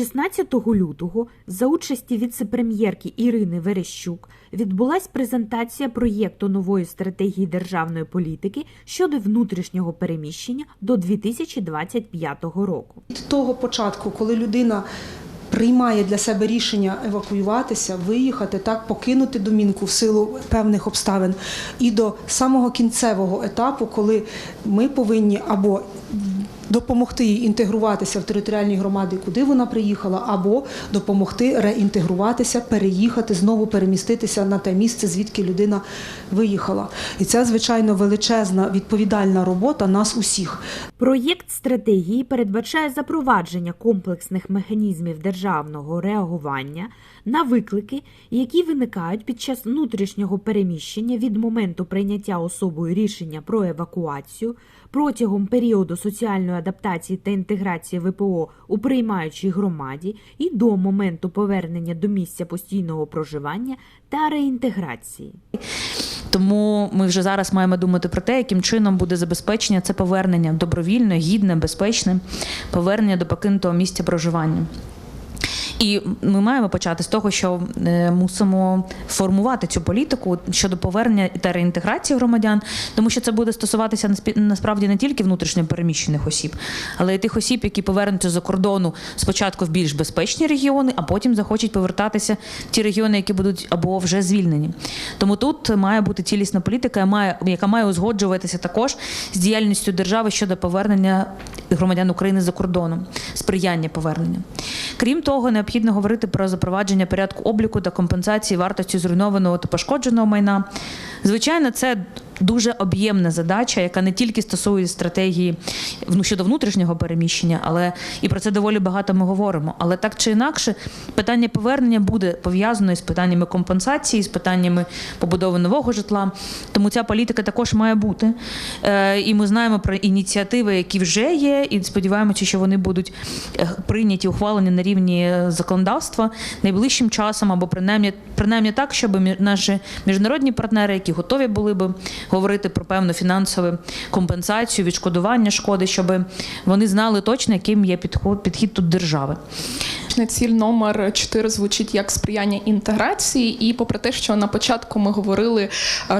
15 лютого за участі віце-прем'єрки Ірини Верещук відбулась презентація проєкту нової стратегії державної політики щодо внутрішнього переміщення до 2025 року. Від того початку, коли людина приймає для себе рішення евакуюватися, виїхати, так покинути домінку в силу певних обставин, і до самого кінцевого етапу, коли ми повинні або допомогти їй інтегруватися в територіальні громади, куди вона приїхала, або допомогти реінтегруватися, переїхати, знову переміститися на те місце, звідки людина виїхала. І це, звичайно, величезна відповідальна робота нас усіх. Проєкт стратегії передбачає запровадження комплексних механізмів державного реагування на виклики, які виникають під час внутрішнього переміщення від моменту прийняття особою рішення про евакуацію протягом періоду соціальної адаптації та інтеграції ВПО у приймаючій громаді і до моменту повернення до місця постійного проживання та реінтеграції. Тому ми вже зараз маємо думати про те, яким чином буде забезпечення це повернення добровільне, гідне, безпечне повернення до покинутого місця проживання. І ми маємо почати з того, що е, мусимо формувати цю політику щодо повернення та реінтеграції громадян, тому що це буде стосуватися насправді не тільки внутрішньо переміщених осіб, але й тих осіб, які повернуться за кордону спочатку в більш безпечні регіони, а потім захочуть повертатися в ті регіони, які будуть або вже звільнені. Тому тут має бути цілісна політика, яка має узгоджуватися також з діяльністю держави щодо повернення громадян України за кордоном, сприяння повернення. Крім того, необхідно говорити про запровадження порядку обліку та компенсації вартості зруйнованого та пошкодженого майна. Звичайно, це дуже об'ємна задача, яка не тільки стосується стратегії ну, щодо внутрішнього переміщення, але і про це доволі багато ми говоримо. Але так чи інакше, питання повернення буде пов'язано із питаннями компенсації, з питаннями побудови нового житла. Тому ця політика також має бути. Е, і ми знаємо про ініціативи, які вже є, і сподіваємося, що вони будуть е, прийняті, ухвалені на рівні е, законодавства найближчим часом, або принаймні, принаймні так, щоб наші міжнародні партнери, які готові були би говорити про певну фінансову компенсацію, відшкодування шкоди, щоб вони знали точно, яким є підхід тут держави. Ціль номер 4 звучить як сприяння інтеграції, і попри те, що на початку ми говорили,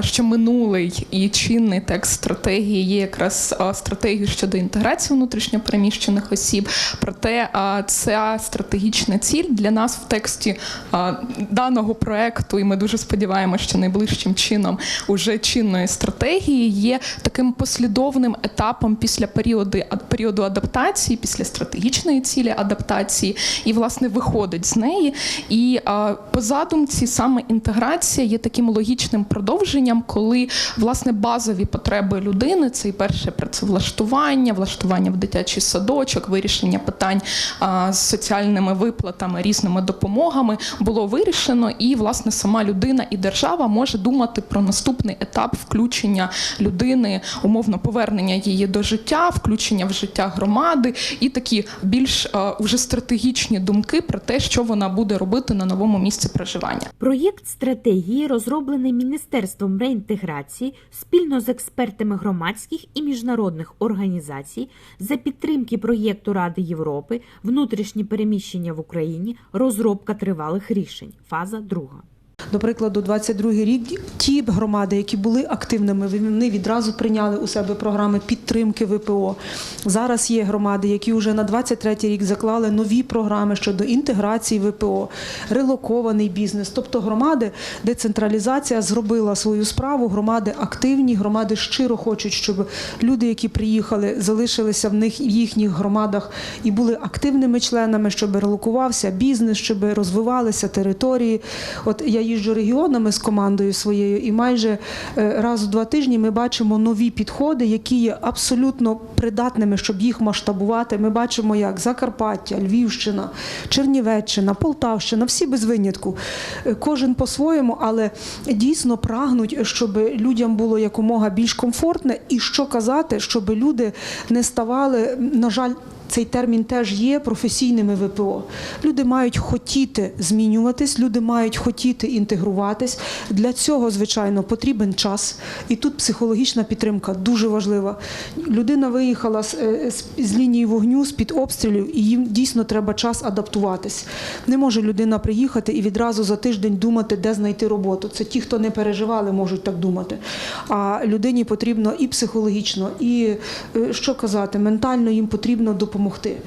що минулий і чинний текст стратегії є якраз а, стратегією щодо інтеграції внутрішньопереміщених осіб. Проте ця стратегічна ціль для нас в тексті даного проекту, і ми дуже сподіваємося, що найближчим чином уже чинної стратегії є таким послідовним етапом після періоду, періоду адаптації, після стратегічної цілі адаптації, і власне виходить з неї. І по задумці саме інтеграція є таким логічним продовженням, коли власне базові потреби людини це і перше працевлаштування, влаштування в дитячий садочок, вирішення питань з соціальними виплатами, різними допомогами було вирішено, і власне сама людина і держава може думати про наступний етап включення людини, умовно повернення її до життя, включення в життя громади і такі більш уже стратегічні думки про те, що вона буде робити на новому місці проживання. Проєкт стратегії розроблений Міністерством реінтеграції спільно з експертами громадських і міжнародних організацій за підтримки проєкту Ради Європи, внутрішні переміщення в Україні, розробка тривалих рішень. Фаза друга. До прикладу, 22 рік ті громади, які були активними, вони відразу прийняли у себе програми підтримки ВПО. Зараз є громади, які вже на 23 рік заклали нові програми щодо інтеграції ВПО, релокований бізнес. Тобто громади, децентралізація зробила свою справу. Громади активні, громади щиро хочуть, щоб люди, які приїхали, залишилися в них в їхніх громадах і були активними членами, щоб релокувався бізнес, щоб розвивалися території. От я їжджу регіонами з командою своєю, і майже е, раз у два тижні ми бачимо нові підходи, які є абсолютно придатними, щоб їх масштабувати. Ми бачимо, як Закарпаття, Львівщина, Чернівеччина, Полтавщина, всі без винятку. Е, Кожен по-своєму, але дійсно прагнуть, щоб людям було якомога більш комфортне, і що казати, щоб люди не ставали, на жаль. Цей термін теж є професійними ВПО. Люди мають хотіти змінюватись, люди мають хотіти інтегруватись. Для цього, звичайно, потрібен час. І тут психологічна підтримка дуже важлива. Людина виїхала з, е, з, з лінії вогню, з-під обстрілів, і їм дійсно треба час адаптуватись. Не може людина приїхати і відразу за тиждень думати, де знайти роботу. Це ті, хто не переживали, можуть так думати. А людині потрібно і психологічно, і е, що казати, ментально їм потрібно допомогти.